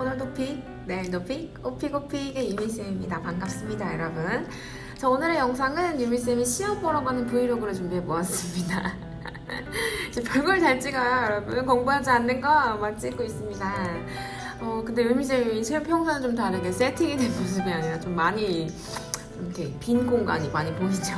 오늘도 픽, 내일도 픽, 오픽오픽의 유미쌤입니다. 반갑습니다, 여러분. 자, 오늘의 영상은 유미쌤이 시험 보러 가는 브이로그를 준비해 보았습니다. 이제 별걸 잘 찍어요, 여러분. 공부하지 않는 거막 찍고 있습니다. 어, 근데 유미쌤이 평소와는 좀 다르게 세팅이 된 모습이 아니라 좀 많이 좀 이렇게 빈 공간이 많이 보이죠?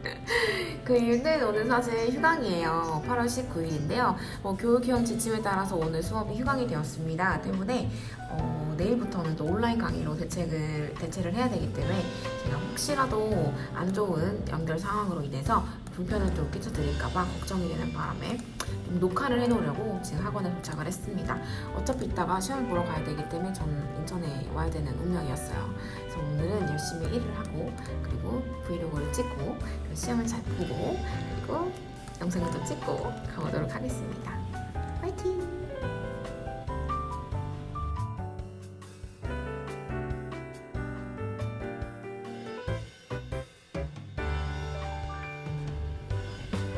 그 이유는 오늘 사실 휴강이에요. 8월 19일인데요. 어, 교육형 지침에 따라서 오늘 수업이 휴강이 되었습니다. 때문에 어, 내일부터는 또 온라인 강의로 대책을 대체를 해야 되기 때문에 제가 혹시라도 안 좋은 연결 상황으로 인해서 불편을 좀 끼쳐드릴까봐 걱정이 되는 바람에 좀 녹화를 해놓으려고 지금 학원에 도착을 했습니다. 어차피 이따가 시험을 보러 가야 되기 때문에 전 인천에 와야 되는 운명이었어요. 그래서 오늘은 열심히 일을 하고 그리고 브이로그를 찍고 그리고 시험을 잘 보고 그리고 영상을 또 찍고 가보도록 하겠습니다. 화이팅!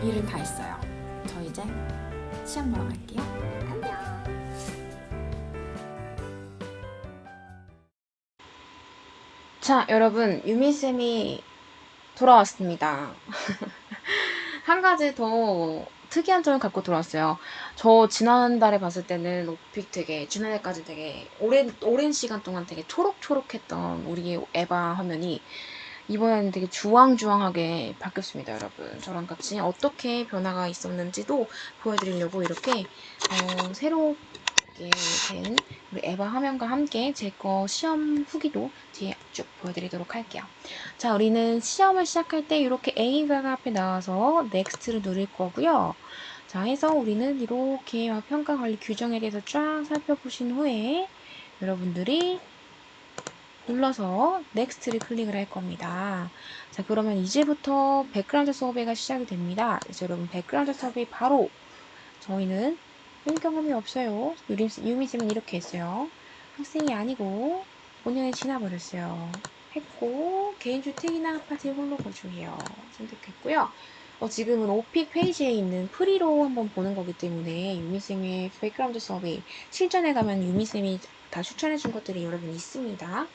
일은 다 했어요. 자, 여러분, 유미쌤이 돌아왔습니다. 한 가지 더 특이한 점을 갖고 돌아왔어요. 저 지난달에 봤을 때는 오픽 되게, 지난해까지 되게 오랜, 오랜 시간 동안 되게 초록초록했던 우리 에바 화면이 이번에는 되게 주황주황하게 바뀌었습니다, 여러분. 저랑 같이 어떻게 변화가 있었는지도 보여드리려고 이렇게, 어, 새롭게 된 우리 에바 화면과 함께 제 거 시험 후기도 뒤에 쭉 보여드리도록 할게요. 자, 우리는 시험을 시작할 때 이렇게 A가 앞에 나와서 Next를 누를 거고요. 자, 해서 우리는 이렇게 평가 관리 규정에 대해서 쫙 살펴보신 후에 여러분들이 눌러서 Next를 클릭을 할 겁니다. 자, 그러면 이제부터 백그라운드 서베이가 시작이 됩니다. 그래서 여러분 백그라운드 서베이 바로 저희는 일 경험이 없어요. 유미쌤은 이렇게 했어요. 학생이 아니고 5년이 지나버렸어요. 했고 개인주택이나 아파트에 홀로 거주해요. 선택했고요. 어, 지금은 오픽 페이지에 있는 프리로 한번 보는 거기 때문에 유미쌤의 백그라운드 서베이 실전에 가면 유미쌤이 다 추천해준 것들이 여러분 있습니다.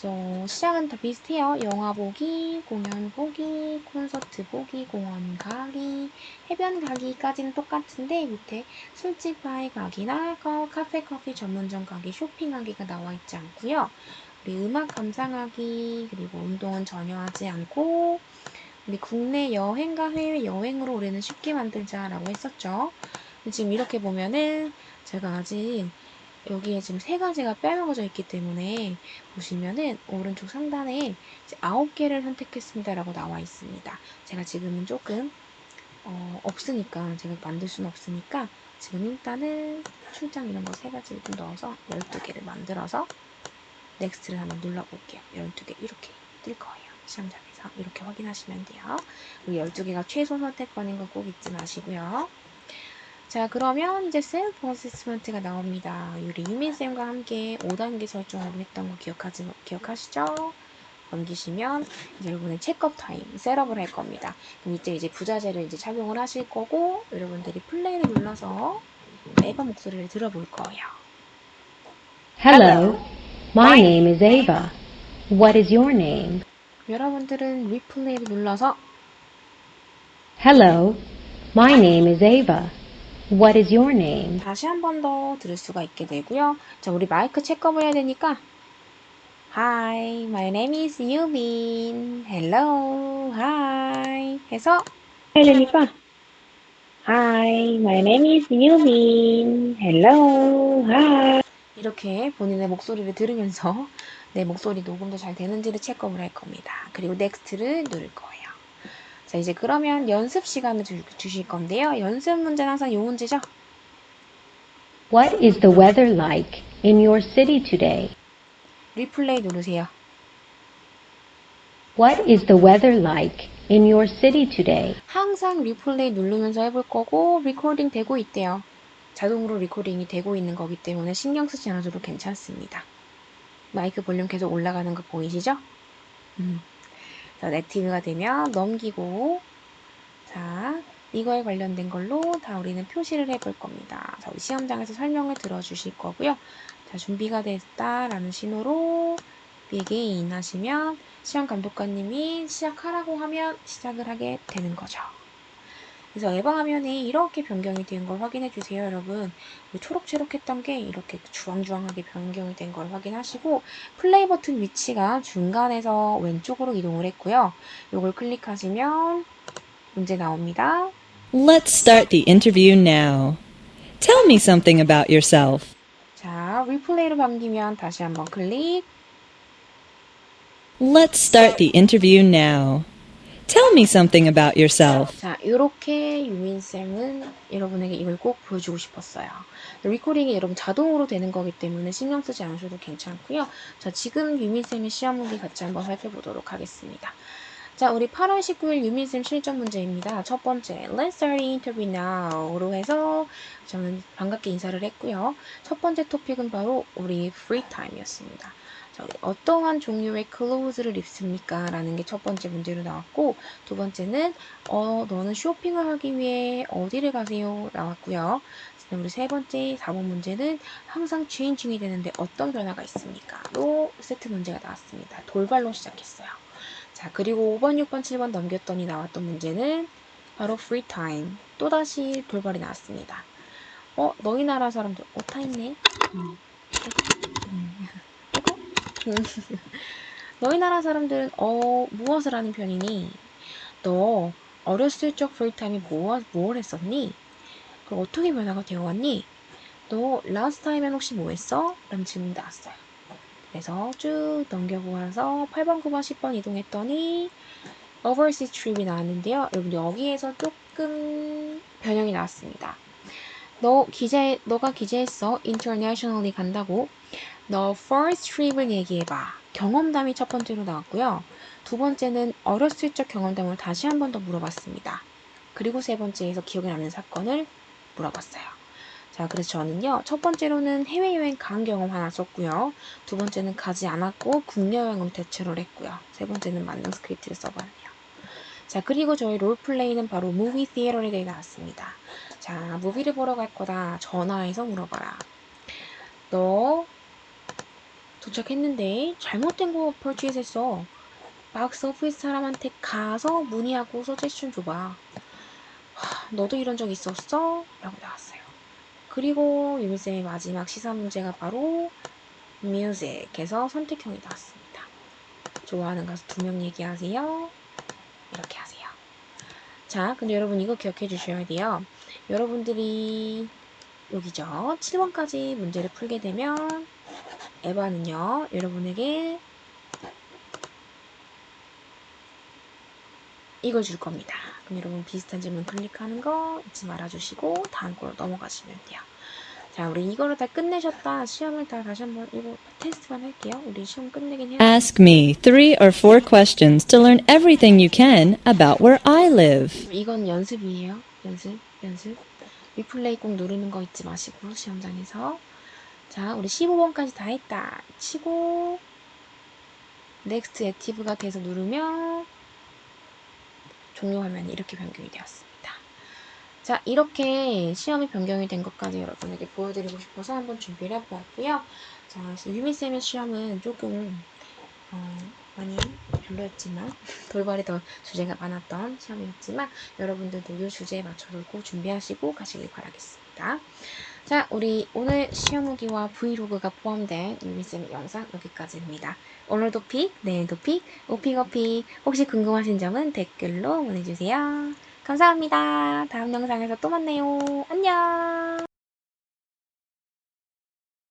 그래서 시작은 다 비슷해요. 영화 보기, 공연 보기, 콘서트 보기, 공원 가기, 해변 가기까지는 똑같은데 밑에 술집 바에 가기나 카- 카페 커피 전문점 가기, 쇼핑 가기가 나와 있지 않고요. 우리 음악 감상하기 그리고 운동은 전혀 하지 않고 우리 국내 여행과 해외 여행으로 우리는 쉽게 만들자라고 했었죠. 지금 이렇게 보면은 제가 아직 여기에 지금 세 가지가 빼먹어져 있기 때문에 보시면은 오른쪽 상단에 이제 아홉 개를 선택했습니다 라고 나와 있습니다. 제가 지금은 조금 어, 없으니까 제가 만들 수는 없으니까 지금 일단은 출장 이런 거 세 가지를 좀 넣어서 12개를 만들어서 넥스트를 한번 눌러볼게요. 12개 이렇게 뜰 거예요. 시험장에서 이렇게 확인하시면 돼요. 그리고 12개가 최소 선택권인 거 꼭 잊지 마시고요. 자 그러면 이제 셀프 어세스먼트가 나옵니다. 우리 유민쌤과 함께 5단계 설정을 했던 거 기억하지, 기억하시죠? 넘기시면 이제 여러분의 체크업 타임 셋업을 할 겁니다. 그럼 이때 이제 부자재를 이제 착용을 하실 거고 여러분들이 플레이를 눌러서 에바 목소리를 들어볼 거예요. Hello, my name is Ava. What is your name? 여러분들은 리플레이를 눌러서 Hello, my name is Ava. What is your name? 다시 한 번 더 들을 수가 있게 되고요. 자, 우리 마이크 체크업을 해야 되니까 Hi, my name is Yubin. Hello, hi. 해서 해야 되니까 Hi, my name is Yubin. Hello, hi. 이렇게 본인의 목소리를 들으면서 내 목소리 녹음도 잘 되는지를 체크업을 할 겁니다. 그리고 Next를 누를 거예요. 자, 이제 그러면 연습 시간을 주, 주실 건데요. 연습 문제는 항상 이 문제죠. What is the weather like in your city today? 리플레이 누르세요. What is the weather like in your city today? 항상 리플레이 누르면서 해볼 거고 리코딩 되고 있대요. 자동으로 리코딩이 되고 있는 거기 때문에 신경 쓰지 않아도 괜찮습니다. 마이크 볼륨 계속 올라가는 거 보이시죠? 음. 자, 액티브가 되면 넘기고 자, 이거에 관련된 걸로 다 우리는 표시를 해 볼 겁니다. 자, 우리 시험장에서 설명을 들어주실 거고요. 자, 준비가 됐다라는 신호로 비게인 하시면 시험 감독관님이 시작하라고 하면 시작을 하게 되는 거죠. 그래서 에바 화면이 이렇게 변경이 된 걸 확인해 주세요, 여러분. 우리 초록초록 했던 게 이렇게 주황주황하게 변경이 된 걸 확인하시고 플레이 버튼 위치가 중간에서 왼쪽으로 이동을 했고요. 이걸 클릭하시면 문제 나옵니다. Let's start the interview now. Tell me something about yourself. 자, 리플레이로 바뀌면 다시 한번 클릭. Let's start the interview now. Tell me something about yourself. 자, 이렇게 유민쌤은 여러분에게 이걸 꼭 보여주고 싶었어요. 리코딩이 여러분 자동으로 되는 거기 때문에 신경 쓰지 않으셔도 괜찮고요. 자, 지금 유민쌤의 시험 후기 같이 한번 살펴보도록 하겠습니다. 자, 우리 8월 19일 유민쌤 실전 문제입니다. 첫 번째, Let's start the interview now로 해서 저는 반갑게 인사를 했고요. 첫 번째 토픽은 바로 우리 free time이었습니다. 어떠한 종류의 clothes를 입습니까? 라는 게 첫 번째 문제로 나왔고, 두 번째는 어, 너는 쇼핑을 하기 위해 어디를 가세요? 나왔고요. 그다음 우리 세 번째 4번 문제는 항상 체인징이 되는데 어떤 변화가 있습니까? 로 세트 문제가 나왔습니다. 돌발로 시작했어요. 자, 그리고 5번, 6번, 7번 넘겼더니 나왔던 문제는 바로 free time. 또다시 돌발이 나왔습니다. 어, 너희 나라 사람들 옷타 있네? 음. 음. 음. 너희 나라 사람들은 어, 무엇을 하는 편이니? 너 어렸을 적 프리타임에 뭐, 뭘 했었니? 그럼 어떻게 변화가 되어왔니? 너 라스트 타임엔 혹시 뭐 했어? 라는 질문이 나왔어요. 그래서 쭉 넘겨보아서 8번, 9번, 10번 이동했더니 overseas trip이 나왔는데요. 여러분 여기에서 조금 변형이 나왔습니다. 너 기재, 너가 기재했어. internationally 간다고. 너 first trip을 얘기해봐. 경험담이 첫 번째로 나왔고요. 두 번째는 어렸을 적 경험담을 다시 한 번 더 물어봤습니다. 그리고 세 번째에서 기억에 남는 사건을 물어봤어요. 자, 그래서 저는요, 첫 번째로는 해외여행 간 경험 하나 썼고요. 두 번째는 가지 않았고, 국내 여행으로 대체를 했고요. 세 번째는 만능 스크립트를 써봤네요. 자, 그리고 저희 롤플레이는 바로 무비 티에러에 대해 나왔습니다. 자, 무비를 보러 갈 거다. 전화해서 물어봐라. 너 도착했는데 잘못된 거 퍼치에서 했어. 박스 오피스 사람한테 가서 문의하고 서제션 줘봐. 하, 너도 이런 적 있었어? 라고 나왔어요. 그리고 유미쌤의 마지막 시사 문제가 바로 뮤직에서 선택형이 나왔습니다. 좋아하는 가수 두 명 얘기하세요. 이렇게 하세요. 자, 근데 여러분 이거 기억해 주셔야 돼요. 여러분들이 여기죠. 7번까지 문제를 풀게 되면 에바는요, 여러분에게 이걸 줄 겁니다. 그럼 여러분 비슷한 질문 클릭하는 거 잊지 말아주시고 다음 거로 넘어가시면 돼요. 자, 우리 이거를 다 끝내셨다. 시험을 다 다시 한번 이거 테스트만 할게요. 우리 시험 끝내긴 해야 Ask me three or four questions to learn everything you can about where I live. 이건 연습이에요. 연습, 연습. 리플레이 꼭 누르는 거 잊지 마시고 시험장에서. 자, 우리 15번까지 다 했다. 치고 넥스트 액티브가 돼서 누르면 종료 화면이 이렇게 변경이 되었습니다. 자, 이렇게 시험이 변경이 된 것까지 여러분에게 보여드리고 싶어서 한번 준비를 해보았고요. 자, 유미쌤의 시험은 조금 어, 많이 별로였지만 돌발이 더 주제가 많았던 시험이었지만 여러분들도 이 주제에 맞춰서 꼭 준비하시고 가시길 바라겠습니다. 자, 우리 오늘 시험 후기와 브이로그가 포함된 유미쌤의 영상 여기까지입니다. 오늘 도 픽, 내일 도 픽, 오픽어픽 혹시 궁금하신 점은 댓글로 보내주세요. 감사합니다. 다음 영상에서 또 만나요. 안녕!